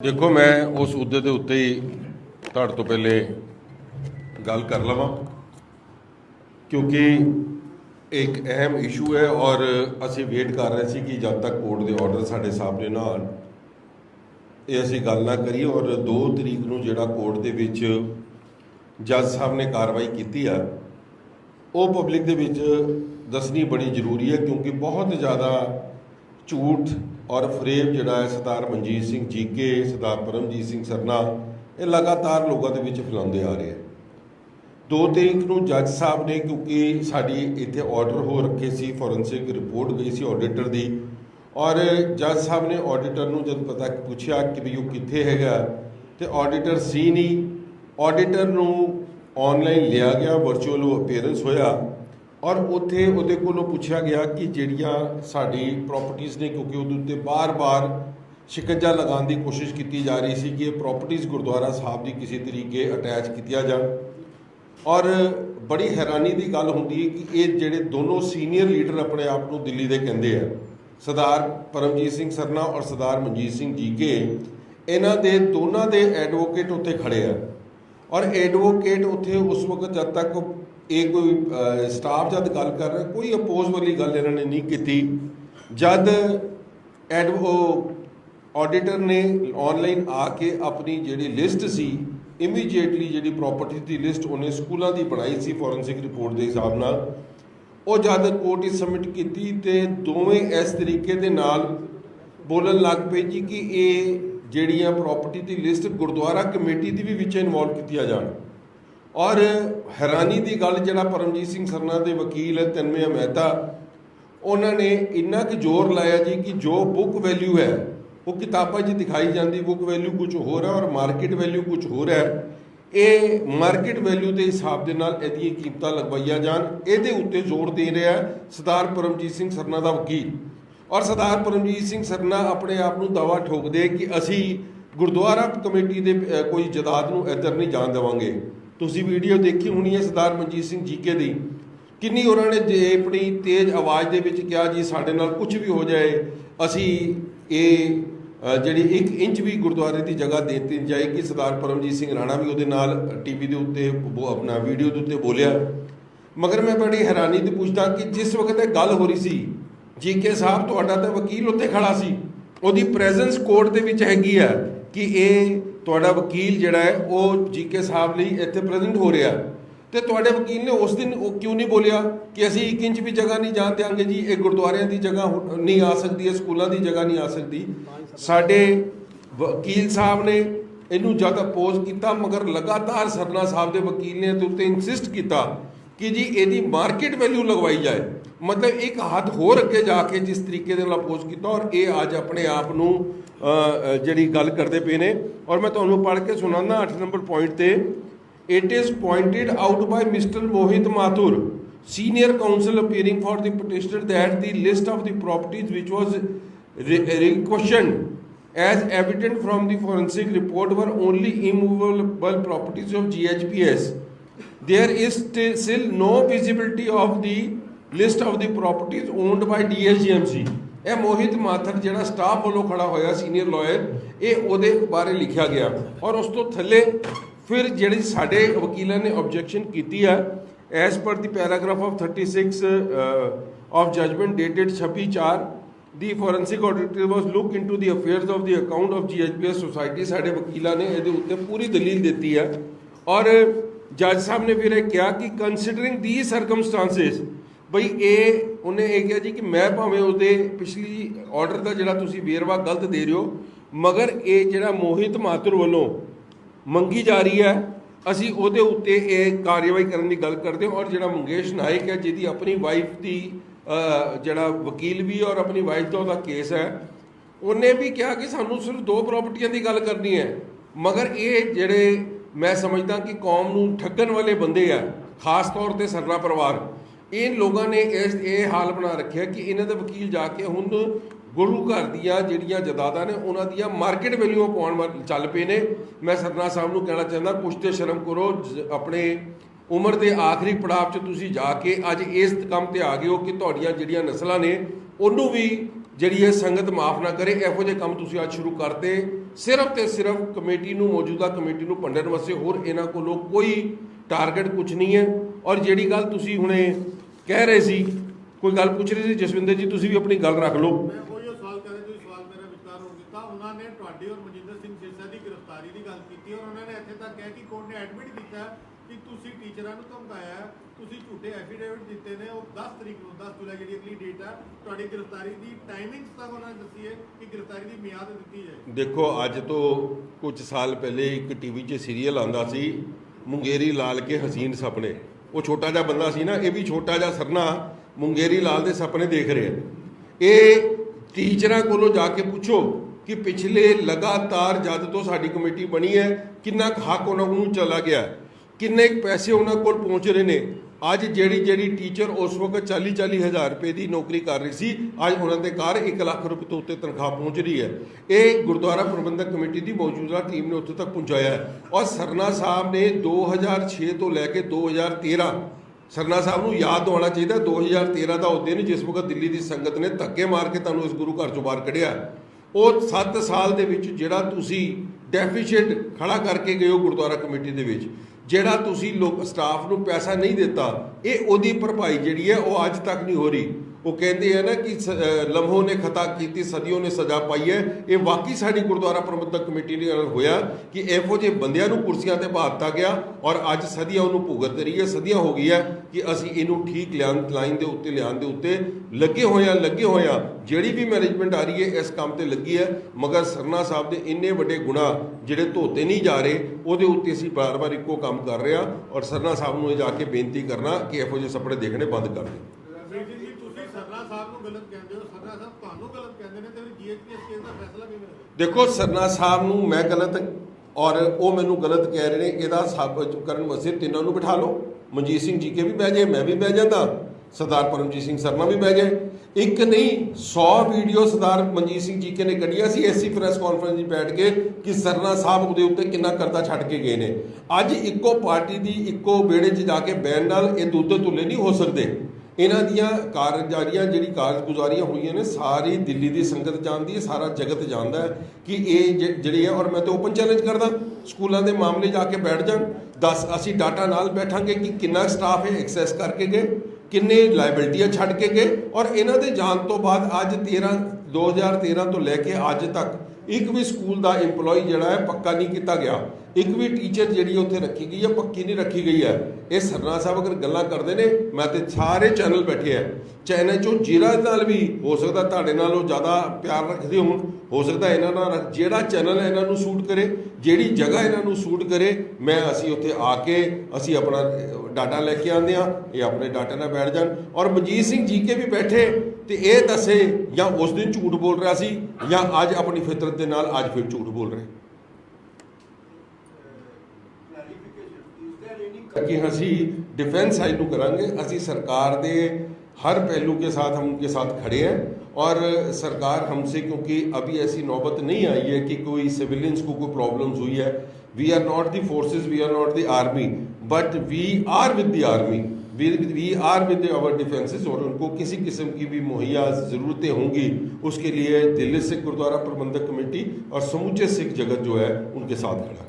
ਦੇਖੋ, ਮੈਂ ਉਸ ਮੁੱਦੇ ਦੇ ਉੱਤੇ ਹੀ ਤੁਹਾਡੇ ਤੋਂ ਪਹਿਲੇ ਗੱਲ ਕਰ ਲਵਾਂ, ਕਿਉਂਕਿ ਇੱਕ ਅਹਿਮ ਇਸ਼ੂ ਹੈ ਔਰ ਅਸੀਂ ਵੇਟ ਕਰ ਰਹੇ ਸੀ ਕਿ ਜਦ ਤੱਕ ਕੋਰਟ ਦੇ ਆਰਡਰ ਸਾਡੇ ਸਾਹਮਣੇ ਨਾ ਆਣ ਇਹ ਅਸੀਂ ਗੱਲ ਨਾ ਕਰੀਏ ਔਰ 2 ਤਰੀਕ ਨੂੰ ਜਿਹੜਾ ਕੋਰਟ ਦੇ ਵਿੱਚ ਜੱਜ ਸਾਹਿਬ ਨੇ ਕਾਰਵਾਈ ਕੀਤੀ ਆ, ਉਹ ਪਬਲਿਕ ਦੇ ਵਿੱਚ ਦੱਸਣੀ ਬੜੀ ਜ਼ਰੂਰੀ ਹੈ ਕਿਉਂਕਿ ਬਹੁਤ ਜ਼ਿਆਦਾ ਝੂਠ ਔਰ ਫਰੇਬ ਜਿਹੜਾ ਹੈ, ਸਰਦਾਰ ਮਨਜੀਤ ਸਿੰਘ ਜੀਕੇ ਸਰਦਾਰ ਪਰਮਜੀਤ ਸਿੰਘ ਸਰਨਾ, ਇਹ ਲਗਾਤਾਰ ਲੋਕਾਂ ਦੇ ਵਿੱਚ ਫੈਲਾਉਂਦੇ ਆ ਰਹੇ ਆ। ਦੋ ਤਰੀਕ ਨੂੰ ਜੱਜ ਸਾਹਿਬ ਨੇ, ਕਿਉਂਕਿ ਸਾਡੀ ਇੱਥੇ ਆਰਡਰ ਹੋ ਰੱਖੇ ਸੀ ਫੋਰੈਂਸਿਕ ਰਿਪੋਰਟ ਗਈ ਸੀ ਆਡੀਟਰ ਦੀ, ਔਰ ਜੱਜ ਸਾਹਿਬ ਨੇ ਆਡੀਟਰ ਨੂੰ ਜਦ ਪਤਾ ਪੁੱਛਿਆ ਕਿ ਵੀ ਉਹ ਕਿੱਥੇ ਹੈਗਾ, ਤੇ ਆਡੀਟਰ ਸੀ ਨਹੀਂ ਆਡੀਟਰ ਨੂੰ ਆਨਲਾਈਨ ਲਿਆ ਗਿਆ ਵਰਚੁਅਲ ਅਪੀਅਰੈਂਸ ਹੋਇਆ ਔਰ ਉੱਥੇ ਉਹਦੇ ਕੋਲੋਂ ਪੁੱਛਿਆ ਗਿਆ ਕਿ ਜਿਹੜੀਆਂ ਸਾਡੀ ਪ੍ਰਾਪਰਟੀਆਂ ਨੇ, ਕਿਉਂਕਿ ਉਹਦੇ ਉੱਤੇ ਬਾਰ-ਬਾਰ ਸ਼ਿਕੰਜਾ ਲਗਾਉਣ ਦੀ ਕੋਸ਼ਿਸ਼ ਕੀਤੀ ਜਾ ਰਹੀ ਸੀ ਕਿ ਇਹ ਪ੍ਰਾਪਰਟੀਆਂ ਗੁਰਦੁਆਰਾ ਸਾਹਿਬ ਦੀ ਕਿਸੇ ਤਰੀਕੇ ਅਟੈਚ ਕੀਤੀਆਂ ਜਾਣ। ਔਰ ਬੜੀ ਹੈਰਾਨੀ ਦੀ ਗੱਲ ਹੁੰਦੀ ਹੈ ਕਿ ਇਹ ਜਿਹੜੇ ਦੋਨੋਂ ਸੀਨੀਅਰ ਲੀਡਰ ਆਪਣੇ ਆਪ ਨੂੰ ਦਿੱਲੀ ਦੇ ਕਹਿੰਦੇ ਆ, ਸਰਦਾਰ ਪਰਮਜੀਤ ਸਿੰਘ ਸਰਨਾ ਔਰ ਸਰਦਾਰ ਮਨਜੀਤ ਸਿੰਘ ਜੀਕੇ ਇਹਨਾਂ ਦੇ ਦੋਨਾਂ ਦੇ ਐਡਵੋਕੇਟ ਉੱਥੇ ਖੜੇ ਆ। ਔਰ ਐਡਵੋਕੇਟ ਉੱਥੇ ਉਸ ਵਕਤ ਜਦ ਤੱਕ ਇਹ ਕੋਈ ਸਟਾਫ ਜਦ ਗੱਲ ਕਰ ਰਿਹਾ, ਕੋਈ ਅਪੋਜ਼ ਵਾਲੀ ਗੱਲ ਇਹਨਾਂ ਨੇ ਨਹੀਂ ਕੀਤੀ। ਜਦ ਐਡਵੋ ਆਡੀਟਰ ਨੇ ਆਨਲਾਈਨ ਆ ਕੇ ਆਪਣੀ ਜਿਹੜੀ ਲਿਸਟ ਸੀ ਇਮੀਡੀਏਟਲੀ ਜਿਹੜੀ ਪ੍ਰਾਪਰਟੀ ਦੀ ਲਿਸਟ ਉਹਨੇ ਸਕੂਲਾਂ ਦੀ ਬਣਾਈ ਸੀ ਫੋਰੈਂਸਿਕ ਰਿਪੋਰਟ ਦੇ ਹਿਸਾਬ ਨਾਲ। ਉਹ ਜਦ ਕੋਰਟ ਹੀ ਸਬਮਿਟ ਕੀਤੀ ਤੇ ਦੋਵੇਂ ਇਸ ਤਰੀਕੇ ਦੇ ਨਾਲ ਬੋਲਣ ਲੱਗ ਪਏ ਜੀ ਕਿ ਇਹ ਜਿਹੜੀਆਂ ਪ੍ਰਾਪਰਟੀ ਦੀ ਲਿਸਟ ਗੁਰਦੁਆਰਾ ਕਮੇਟੀ ਦੀ ਵੀ ਵਿੱਚ ਇਨਵੋਲਵ ਕੀਤੀਆਂ ਜਾਣ। ਔਰ ਹੈਰਾਨੀ ਦੀ ਗੱਲ ਜਿਹੜਾ ਪਰਮਜੀਤ ਸਿੰਘ ਸਰਨਾ ਦੇ ਵਕੀਲ ਹੈ, ਤਨਮਯ ਮਹਿਤਾ, ਉਹਨਾਂ ਨੇ ਇੰਨਾ ਕੁ ਜ਼ੋਰ ਲਾਇਆ ਜੀ ਕਿ ਜੋ ਬੁੱਕ ਵੈਲਿਊ ਹੈ, ਉਹ ਕਿਤਾਬਾਂ 'ਚ ਦਿਖਾਈ ਜਾਂਦੀ ਬੁੱਕ ਵੈਲਿਊ ਕੁਝ ਹੋਰ ਹੈ ਔਰ ਮਾਰਕੀਟ ਵੈਲਿਊ ਕੁਝ ਹੋਰ ਹੈ। ਇਹ ਮਾਰਕੀਟ ਵੈਲਿਊ ਦੇ ਹਿਸਾਬ ਦੇ ਨਾਲ ਇਹਦੀਆਂ ਕੀਮਤਾਂ ਲਗਵਾਈਆਂ ਜਾਣ, ਇਹਦੇ ਉੱਤੇ ਜ਼ੋਰ ਦੇ ਰਿਹਾ ਸਰਦਾਰ ਪਰਮਜੀਤ ਸਿੰਘ ਸਰਨਾ ਦਾ ਵਕੀਲ। ਔਰ ਸਰਦਾਰ ਪਰਮਜੀਤ ਸਿੰਘ ਸਰਨਾ ਆਪਣੇ ਆਪ ਨੂੰ ਦਾਵਾ ਠੋਕਦੇ ਕਿ ਅਸੀਂ ਗੁਰਦੁਆਰਾ ਕਮੇਟੀ ਦੇ ਕੋਈ ਜਦਾਦ ਨੂੰ ਇੱਧਰ ਨਹੀਂ ਜਾਣ ਦੇਵਾਂਗੇ। ਤੁਸੀਂ ਵੀਡੀਓ ਦੇਖੀ ਹੋਣੀ ਹੈ ਸਰਦਾਰ ਮਨਜੀਤ ਸਿੰਘ ਜੀਕੇ ਦੀ। ਕਿੰਨੀ ਉਹਨਾਂ ਨੇ ਜੇ ਆਪਣੀ ਤੇਜ਼ ਆਵਾਜ਼ ਦੇ ਵਿੱਚ ਕਿਹਾ ਜੀ ਸਾਡੇ ਨਾਲ ਕੁਝ ਵੀ ਹੋ ਜਾਏ, ਅਸੀਂ ਇਹ ਜਿਹੜੀ 1 ਇੰਚ ਵੀ ਗੁਰਦੁਆਰੇ ਦੀ ਜਗ੍ਹਾ ਦੇ ਦਿੱਤੀ ਜਾਏਗੀ ਸਰਦਾਰ ਪਰਮਜੀਤ ਸਿੰਘ ਰਾਣਾ ਵੀ ਉਹਦੇ ਨਾਲ ਟੀਵੀ ਦੇ ਉੱਤੇ ਉਹ ਆਪਣਾ ਵੀਡੀਓ ਦੇ ਉੱਤੇ ਬੋਲਿਆ। ਮਗਰ ਮੈਂ ਬੜੀ ਹੈਰਾਨੀ ਦੀ ਪੁੱਛਦਾ ਕਿ ਜਿਸ ਵਕਤ ਇਹ ਗੱਲ ਹੋ ਰਹੀ ਸੀ, ਜੀਕੇ ਸਾਹਿਬ ਤੁਹਾਡਾ ਤਾਂ ਵਕੀਲ ਉੱਤੇ ਖੜਾ ਸੀ, ਉਹਦੀ ਪ੍ਰੈਜ਼ੈਂਸ ਕੋਰਟ ਦੇ ਵਿੱਚ ਹੈਗੀ ਆ ਕਿ ਇਹ ਤੁਹਾਡਾ ਵਕੀਲ ਜਿਹੜਾ ਹੈ, ਉਹ ਜੀਕੇ ਸਾਹਿਬ ਲਈ ਇੱਥੇ ਪ੍ਰੈਜ਼ੈਂਟ ਹੋ ਰਿਹਾ। ਤੇ ਤੁਹਾਡੇ ਵਕੀਲ ਨੇ ਉਸ ਦਿਨ ਉਹ ਕਿਉਂ ਨਹੀਂ ਬੋਲਿਆ ਕਿ ਅਸੀਂ 1 ਇੰਚ ਵੀ ਜਗ੍ਹਾ ਨਹੀਂ ਜਾਣ ਦਿਆਂਗੇ ਜੀ, ਇਹ ਗੁਰਦੁਆਰਿਆਂ ਦੀ ਜਗ੍ਹਾ ਨਹੀਂ ਆ ਸਕਦੀ ਹੈ ਸਕੂਲਾਂ ਦੀ ਜਗ੍ਹਾ ਨਹੀਂ ਆ ਸਕਦੀ। ਸਾਡੇ ਵਕੀਲ ਸਾਹਿਬ ਨੇ ਇਹਨੂੰ ਜਦ ਅਪੋਜ਼ ਕੀਤਾ, ਮਗਰ ਲਗਾਤਾਰ ਸਰਨਾ ਸਾਹਿਬ ਦੇ ਵਕੀਲ ਨੇ ਇਹਦੇ ਉੱਤੇ ਇਨਸਿਸਟ ਕੀਤਾ ਕਿ ਜੀ ਇਹਦੀ ਮਾਰਕੀਟ ਵੈਲਿਊ ਲਗਵਾਈ ਜਾਏ। ਮਤਲਬ ਇੱਕ ਹੱਦ ਹੋਰ ਅੱਗੇ ਜਾ ਕੇ ਜਿਸ ਤਰੀਕੇ ਦੇ ਨਾਲ ਅਪੋਜ਼ ਕੀਤਾ ਔਰ ਇਹ ਅੱਜ ਆਪਣੇ ਆਪ ਨੂੰ ਜਿਹੜੀ ਗੱਲ ਕਰਦੇ ਪਏ ਨੇ ਔਰ ਮੈਂ ਤੁਹਾਨੂੰ ਪੜ੍ਹ ਕੇ ਸੁਣਾਉਂਦਾ 8 ਨੰਬਰ ਪੁਆਇੰਟ ਤੇ it is pointed out by mister Mohit Mathur senior counsel appearing for the petitioner that the list of the properties which was re- requestioned as evident from the forensic report were only immovable properties of GHPS. There is still, still no visibility of the list of the properties owned by DSGMC. ਇਹ ਮੋਹਿਤ ਮਾਥਰ ਜਿਹੜਾ staff ਵੱਲੋਂ ਖੜਾ ਹੋਇਆ senior lawyer ਇਹ ਉਹਦੇ ਬਾਰੇ ਲਿਖਿਆ ਗਿਆ। ਔਰ ਉਸ ਤੋਂ ਥੱਲੇ ਫਿਰ ਜਿਹੜੀ ਸਾਡੇ ਵਕੀਲਾਂ ਨੇ ਆਬਜੈਕਸ਼ਨ ਕੀਤੀ ਹੈ as per the paragraph of 36 uh, of judgment dated 26/4 the forensic auditor was look into ਦੀ affairs of the account of GHPS society ਸਾਡੇ ਵਕੀਲਾਂ ਨੇ ਇਹਦੇ ਉੱਤੇ ਪੂਰੀ ਦਲੀਲ ਦਿੱਤੀ ਹੈ ਔਰ ਜੱਜ ਸਾਹਿਬ ਨੇ ਫਿਰ ਇਹ ਕਿਹਾ ਕਿ ਕੰਸੀਡਰਿੰਗ ਦੀ ਸਰਕਮਸਟੈਂਸਸ ਬਈ ਇਹ ਉਹਨੇ ਇਹ ਕਿਹਾ ਜੀ ਕਿ ਮੈਂ ਭਾਵੇਂ ਉਹਦੇ ਪਿਛਲੀ ਆਰਡਰ ਦਾ ਜਿਹੜਾ ਤੁਸੀਂ ਵੇਰਵਾ ਗਲਤ ਦੇ ਰਹੇ ਹੋ, ਮਗਰ ਇਹ ਜਿਹੜਾ ਮੋਹਿਤ ਮਾਤਰ ਵੱਲੋਂ ਮੰਗੀ ਜਾ ਰਹੀ ਹੈ, ਅਸੀਂ ਉਹਦੇ ਉੱਤੇ ਇਹ ਕਾਰਵਾਈ ਕਰਨ ਦੀ ਗੱਲ ਕਰਦੇ ਹਾਂ ਔਰ ਜਿਹੜਾ ਮੰਗੇਸ਼ ਨਾਇਕ ਹੈ, ਜਿਹਦੀ ਆਪਣੀ ਵਾਈਫ ਦੀ ਜਿਹੜਾ ਵਕੀਲ ਵੀ ਔਰ ਆਪਣੀ ਵਾਈਫ ਦਾ ਉਹਦਾ ਕੇਸ ਹੈ, ਉਹਨੇ ਵੀ ਕਿਹਾ ਕਿ ਸਾਨੂੰ ਸਿਰਫ ਦੋ ਪ੍ਰਾਪਰਟੀਆਂ ਦੀ ਗੱਲ ਕਰਨੀ ਹੈ, ਮਗਰ ਇਹ ਜਿਹੜੇ ਮੈਂ ਸਮਝਦਾ ਕਿ ਕੌਮ ਨੂੰ ਠੱਗਣ ਵਾਲੇ ਬੰਦੇ ਆ, ਖਾਸ ਤੌਰ ਤੇ ਸਰਨਾ ਪਰਿਵਾਰ। ਇਹ ਲੋਕਾਂ ਨੇ ਇਸ ਇਹ ਹਾਲ ਬਣਾ ਰੱਖਿਆ ਕਿ ਇਹਨਾਂ ਦੇ ਵਕੀਲ ਜਾ ਕੇ ਹੁਣ ਗੁਰੂ ਘਰ ਦੀਆਂ ਜਿਹੜੀਆਂ ਜਦਾਦਾਂ ਨੇ, ਉਹਨਾਂ ਦੀਆਂ ਮਾਰਕੀਟ ਵੈਲਿਊ ਪਾਉਣ ਵੱਲ ਚੱਲ ਪਏ ਨੇ। ਮੈਂ ਸਰਨਾ ਸਾਹਿਬ ਨੂੰ ਕਹਿਣਾ ਚਾਹੁੰਦਾ, ਕੁਛ ਤੇ ਸ਼ਰਮ ਕਰੋ, ਜ- ਆਪਣੇ ਉਮਰ ਦੇ ਆਖਰੀ ਪੜਾਅ 'ਚ ਤੁਸੀਂ ਜਾ ਕੇ ਅੱਜ ਇਸ ਕੰਮ ਤੇ ਆ ਗਏ ਹੋ ਕਿ ਤੁਹਾਡੀਆਂ ਜਿਹੜੀਆਂ ਨਸਲਾਂ ਨੇ, ਉਹਨੂੰ ਵੀ ਜਿਹੜੀ ਇਹ ਸੰਗਤ ਮਾਫ ਨਾ ਕਰੇ। ਇਹੋ ਜਿਹੇ ਕੰਮ ਤੁਸੀਂ ਅੱਜ ਸ਼ੁਰੂ ਕਰਤੇ। ਸਿਰਫ ਤੇ ਸਿਰਫ ਕਮੇਟੀ ਨੂੰ, ਮੌਜੂਦਾ ਕਮੇਟੀ ਨੂੰ ਭੰਡਣ ਵਾਸਤੇ ਹੋਰ ਇਹਨਾਂ ਕੋਲੋਂ ਕੋਈ ਟਾਰਗੇਟ ਕੁਝ ਨਹੀਂ ਹੈ। ਔਰ ਜਿਹੜੀ ਗੱਲ ਤੁਸੀਂ ਹੁਣੇ ਕਹਿ ਰਹੇ ਸੀ ਕੋਈ ਗੱਲ ਪੁੱਛ ਰਹੇ ਸੀ? ਜਸਵਿੰਦਰ ਜੀ ਤੁਸੀਂ ਵੀ ਆਪਣੀ ਗੱਲ ਰੱਖ ਲਓ। ਮੈਂ ਉਹੀ ਸਵਾਲ ਕਰ ਰਿਹਾ ਤੁਸੀਂ ਸਵਾਲ ਮੇਰਾ ਵਿਚਾਰ ਹੋ ਦਿੱਤਾ ਉਹਨਾਂ ਨੇ ਤੁਹਾਡੀ ਔਰ ਮਨਜਿੰਦਰ ਸਿੰਘ ਸਿਰਸਾ ਦੀ ਗ੍ਰਿਫਤਾਰੀ ਦੀ ਗੱਲ ਕੀਤੀ ਔਰ ਉਹਨਾਂ ਨੇ ਇੱਥੇ ਤੱਕ ਕਿਹਾ ਕਿ ਕੋਰਟ ਨੇ ਐਡਮਿਟ ਕੀਤਾ ਕਿ ਤੁਸੀਂ ਟੀਚਰਾਂ ਨੂੰ ਧਮਕਾਇਆ ਹੈ, ਤੁਸੀਂ ਝੂਠੇ ਐਫੀਡੇਵਿਟ ਦਿੱਤੇ ਨੇ ਉਹ 10 ਤਰੀਕ ਨੂੰ 10 ਜੁਲਾਈ ਜਿਹੜੀ ਅਗਲੀ ਡੇਟ ਹੈ ਤੁਹਾਡੀ ਗ੍ਰਿਫਤਾਰੀ ਦੀ ਟਾਈਮਿੰਗਸ ਤੱਕ ਉਹਨਾਂ ਨੇ ਦੱਸੀ ਹੈ ਕਿ ਗ੍ਰਿਫਤਾਰੀ ਦੀ ਮਿਆਦ ਦਿੱਤੀ ਜਾਏ ਦੇਖੋ ਅੱਜ ਤੋਂ ਕੁਝ ਸਾਲ ਪਹਿਲੇ ਇੱਕ ਟੀਵੀ 'ਚ ਸੀਰੀਅਲ ਆਂਦਾ ਸੀ ਮੁੰਗੇਰੀ ਲਾਲ ਕੇ ਹਸੀਨ ਸੁਪਨੇ। ਉਹ ਛੋਟਾ ਜਿਹਾ ਬੰਦਾ ਸੀ ਨਾ, ਇਹ ਵੀ ਛੋਟਾ ਜਿਹਾ ਸਰਨਾ ਮੁੰਗੇਰੀ ਲਾਲ ਦੇ ਸੁਪਨੇ ਦੇਖ ਰਿਹਾ ਇਹ ਟੀਚਰਾਂ ਕੋਲੋਂ ਜਾ ਕੇ ਪੁੱਛੋ ਕਿ ਪਿਛਲੇ ਲਗਾਤਾਰ ਜਦ ਤੋਂ ਸਾਡੀ ਕਮੇਟੀ ਬਣੀ ਹੈ, ਕਿੰਨਾ ਕੁ ਹੱਕ ਉਹਨਾਂ ਨੂੰ ਚਲਾ ਗਿਆ ਕਿੰਨੇ ਕੁ ਪੈਸੇ ਉਹਨਾਂ ਕੋਲ ਪਹੁੰਚ ਰਹੇ ਨੇ ਅੱਜ ਜਿਹੜੀ ਜਿਹੜੀ ਟੀਚਰ ਉਸ ਵਕਤ 40 40 ਹਜ਼ਾਰ ਰੁਪਏ ਦੀ ਨੌਕਰੀ ਕਰ ਰਹੀ ਸੀ, ਅੱਜ ਉਹਨਾਂ ਦੇ ਘਰ 1 ਲੱਖ ਰੁਪਏ ਤੋਂ ਉੱਤੇ ਤਨਖਾਹ ਪਹੁੰਚ ਰਹੀ ਹੈ। ਇਹ ਗੁਰਦੁਆਰਾ ਪ੍ਰਬੰਧਕ ਕਮੇਟੀ ਦੀ ਮੌਜੂਦਾ ਟੀਮ ਨੇ ਉੱਥੇ ਤੱਕ ਪਹੁੰਚਾਇਆ ਹੈ। ਔਰ ਸਰਨਾ ਸਾਹਿਬ ਨੇ 2006 ਤੋਂ ਲੈ ਕੇ 2013 ਸਰਨਾ ਸਾਹਿਬ ਨੂੰ ਯਾਦ ਦਿਵਾਉਣਾ ਚਾਹੀਦਾ 2013 ਦਾ ਉਹ ਦਿਨ ਜਿਸ ਵਕਤ ਦਿੱਲੀ ਦੀ ਸੰਗਤ ਨੇ ਧੱਕੇ ਮਾਰ ਕੇ ਤੁਹਾਨੂੰ ਇਸ ਗੁਰੂ ਘਰ ਚੋਂ ਬਾਹਰ ਕੱਢਿਆ। ਉਹ 7 ਸਾਲ ਦੇ ਵਿੱਚ ਜਿਹੜਾ ਤੁਸੀਂ ਡੈਫੀਸ਼ੀਐਂਟ ਖੜਾ ਕਰਕੇ ਗਏ ਹੋ ਗੁਰਦੁਆਰਾ ਕਮੇਟੀ ਦੇ ਵਿੱਚ ਜਿਹੜਾ ਤੁਸੀਂ ਲੋਕ ਸਟਾਫ ਨੂੰ ਪੈਸਾ ਨਹੀਂ ਦਿੱਤਾ, ਇਹ ਉਹਦੀ ਭਰਪਾਈ ਜਿਹੜੀ ਹੈ ਉਹ ਅੱਜ ਤੱਕ ਨਹੀਂ ਹੋ ਰਹੀ। ਉਹ ਕਹਿੰਦੇ ਆ ਨਾ ਕਿ ਸ- ਅਹ ਨੇ ਖਤਾ ਕੀਤੀ, ਸਦੀਆਂ ਨੇ ਸਜ਼ਾ ਪਾਈ ਹੈ। ਇਹ ਵਾਕਈ ਸਾਡੀ ਗੁਰਦੁਆਰਾ ਪ੍ਰਬੰਧਕ ਕਮੇਟੀ ਦੇ ਨਾਲ ਹੋਇਆ ਕਿ ਇਹੋ ਜਿਹੇ ਬੰਦਿਆਂ ਨੂੰ ਕੁਰਸੀਆਂ ਤੇ ਭਾਰਤਾ ਗਿਆ ਔਰ ਅੱਜ ਸਦੀਆਂ ਉਹਨੂੰ ਭੁਗਤ ਰਹੀ ਹੈ। ਸਦੀਆਂ ਹੋ ਗਈ ਹੈ ਕਿ ਅਸੀਂ ਇਹਨੂੰ ਠੀਕ ਲਿਆਉਣ, ਲਾਈਨ ਦੇ ਉੱਤੇ ਲਿਆਉਣ ਦੇ ਉੱਤੇ ਲੱਗੇ ਹੋਏ ਆ ਲੱਗੇ ਹੋਏ ਆ ਜਿਹੜੀ ਵੀ ਮੈਨੇਜਮੈਂਟ ਆ ਰਹੀ ਹੈ, ਇਸ ਕੰਮ ਤੇ ਲੱਗੀ ਹੈ। ਮਗਰ ਸਰਨਾ ਸਾਹਿਬ ਦੇ ਇੰਨੇ ਵੱਡੇ ਗੁਨਾਹ ਜਿਹੜੇ ਧੋਤੇ ਨਹੀਂ ਜਾ ਰਹੇ, ਉਹਦੇ ਉੱਤੇ ਅਸੀਂ ਬਾਰ-ਬਾਰ ਇੱਕੋ ਕੰਮ ਕਰ ਰਹੇ ਆ ਔਰ ਸਰਨਾ ਸਾਹਿਬ ਨੂੰ ਇਹ ਜਾ ਕੇ ਬੇਨਤੀ ਕਰਨਾ ਕਿ ਇਹੋ ਜਿਹੇ ਸੁਪਨੇ ਦੇਖਣੇ ਬੰਦ ਕਰ ਦਿਓ ਵੀਰ ਜੀ ਜੀ ਤੁਸੀਂ ਸਰਨਾ ਸਾਹਿਬ ਨੂੰ ਗਲਤ ਕਹਿੰਦੇ ਹੋ ਸਰਨਾ ਸਾਹਿਬ, ਤੁਹਾਨੂੰ ਗਲਤ ਕਹਿੰਦੇ ਨੇ ਤੇ ਫਿਰ ਜੀਐਚਪੀਐਸ ਕੇਸ ਦਾ ਫੈਸਲਾ ਕਿਵੇਂ ਦੇਖੋ ਸਰਨਾ ਸਾਹਿਬ ਨੂੰ ਮੈਂ ਗਲਤ ਔਰ ਉਹ ਮੈਨੂੰ ਗਲਤ ਕਹਿ ਰਹੇ ਨੇ, ਇਹਦਾ ਸਾਬਤ ਕਰਨ ਵਾਸਤੇ ਤਿੰਨਾਂ ਨੂੰ ਬਿਠਾ ਲਓ। ਮਨਜੀਤ ਸਿੰਘ ਜੀ ਕੇ ਵੀ ਬਹਿ ਜਾਏ, ਮੈਂ ਵੀ ਬਹਿ ਜਾਂਦਾ। ਸਰਦਾਰ ਪਰਮਜੀਤ ਸਿੰਘ ਸਰਨਾ ਵੀ ਬਹਿ ਜਾਏ। ਇੱਕ ਨਹੀਂ 100 ਵੀਡੀਓ ਸਰਦਾਰ ਮਨਜੀਤ ਸਿੰਘ ਜੀ ਕੇ ਨੇ ਕੱਢੀਆਂ ਸੀ, ਐਸੀ ਪ੍ਰੈਸ ਕਾਨਫਰੰਸ 'ਚ ਬੈਠ ਕੇ ਕਿ ਸਰਨਾ ਸਾਹਿਬ ਉਹਦੇ ਉੱਤੇ ਕਿੰਨਾ ਕਰਜ਼ਾ ਛੱਡ ਕੇ ਗਏ ਨੇ। ਅੱਜ ਇੱਕੋ ਪਾਰਟੀ ਦੀ ਇੱਕੋ ਵਿਹੜੇ 'ਚ ਜਾ ਕੇ ਬੈਨ ਨਾਲ ਇਹ ਦੁੱਧ ਤੁੱਲੇ ਨਹੀਂ ਹੋ ਸਕਦੇ। ਇਹਨਾਂ ਦੀਆਂ ਕਾਰਜਾਰੀਆਂ ਜਿਹੜੀ ਕਾਰਜਗੁਜ਼ਾਰੀਆਂ ਹੋਈਆਂ ਨੇ, ਸਾਰੀ ਦਿੱਲੀ ਦੀ ਸੰਗਤ ਜਾਣਦੀ ਹੈ, ਸਾਰਾ ਜਗਤ ਜਾਣਦਾ ਹੈ ਕਿ ਇਹ ਜ- ਜਿਹੜੀ ਹੈ ਔਰ ਮੈਂ ਤਾਂ ਓਪਨ ਚੈਲੰਜ ਕਰਦਾ, ਸਕੂਲਾਂ ਦੇ ਮਾਮਲੇ ਜਾ ਕੇ ਬੈਠ ਜਾਣ, ਦੱਸ ਅਸੀਂ ਡਾਟਾ ਨਾਲ ਬੈਠਾਂਗੇ ਕਿ ਕਿੰਨਾ ਸਟਾਫ ਹੈ ਐਕਸੈਸ ਕਰਕੇ ਗਏ। ਕਿੰਨੇ ਲਾਇਬਿਲਟੀਆਂ ਛੱਡ ਕੇ ਗਏ ਔਰ ਇਹਨਾਂ ਦੇ ਜਾਣ ਤੋਂ ਬਾਅਦ ਅੱਜ 13 2013 ਤੋਂ ਲੈ ਕੇ ਅੱਜ ਤੱਕ ਇੱਕ ਵੀ ਸਕੂਲ ਦਾ EMPLOYE ਜਿਹੜਾ ਹੈ ਪੱਕਾ ਨਹੀਂ ਕੀਤਾ ਗਿਆ। ਇੱਕ ਵੀ ਟੀਚਰ ਜਿਹੜੀ ਉੱਥੇ ਰੱਖੀ ਗਈ ਹੈ ਪੱਕੀ ਨਹੀਂ ਰੱਖੀ ਗਈ ਹੈ ਇਹ ਸਰਨਾ ਸਾਹਿਬ ਅਗਰ ਗੱਲਾਂ ਕਰਦੇ ਨੇ, ਮੈਂ ਤੇ ਸਾਰੇ ਚੈਨਲ ਬੈਠੇ ਆ। ਚੈਨਲ ਚੋਂ ਜਿਹੜਾ ਨਾਲ ਵੀ ਹੋ ਸਕਦਾ ਤੁਹਾਡੇ ਨਾਲ ਉਹ ਜ਼ਿਆਦਾ ਪਿਆਰ ਰੱਖਦੇ ਹੋਣ, ਹੋ ਸਕਦਾ ਇਹਨਾਂ ਨਾਲ ਜਿਹੜਾ ਚੈਨਲ ਇਹਨਾਂ ਨੂੰ ਸੂਟ ਕਰੇ, ਜਿਹੜੀ ਜਗ੍ਹਾ ਇਹਨਾਂ ਨੂੰ ਸੂਟ ਕਰੇ, ਮੈਂ ਅਸੀਂ ਉੱਥੇ ਆ ਕੇ ਅਸੀਂ ਆਪਣਾ ਡਾਟਾ ਲੈ ਕੇ ਆਉਂਦੇ ਆ ਇਹ ਆਪਣੇ ਡਾਟਾ ਨਾਲ ਬੈਠ ਜਾਣ। ਔਰ ਮਨਜੀਤ ਸਿੰਘ ਜੀ ਕੇ ਵੀ ਬੈਠੇ ਤੇ ਇਹ ਦੱਸੇ ਜਾਂ ਉਸ ਦਿਨ ਝੂਠ ਬੋਲ ਰਿਹਾ ਸੀ ਜਾਂ ਅੱਜ ਆਪਣੀ ਫਿਤਰਤ ਦੇ ਨਾਲ ਅੱਜ ਫਿਰ ਝੂਠ ਬੋਲ ਰਿਹਾ। ਕਿ ਅਸੀਂ ਡਿਫੈਂਸ ਸਾਈਡ ਨੂੰ ਕਰਾਂਗੇ ਅਸੀਂ ਸਰਕਾਰ ਦੇ हर पहलू के साथ हम उनके साथ खड़े हैं और सरकार हमसे, क्योंकि अभी ऐसी नौबत नहीं आई है कि कोई सिविलियंस को कोई प्रॉब्लम्स हुई है। We are not the forces we are not the army but we are with the army we are with our defences और उनको किसी किस्म की भी मुहैया ज़रूरतें होंगी, उसके लिए दिल्ली सिख गुरुद्वारा प्रबंधक कमेटी और समूचे सिख जगत जो है, उनके साथ खड़ा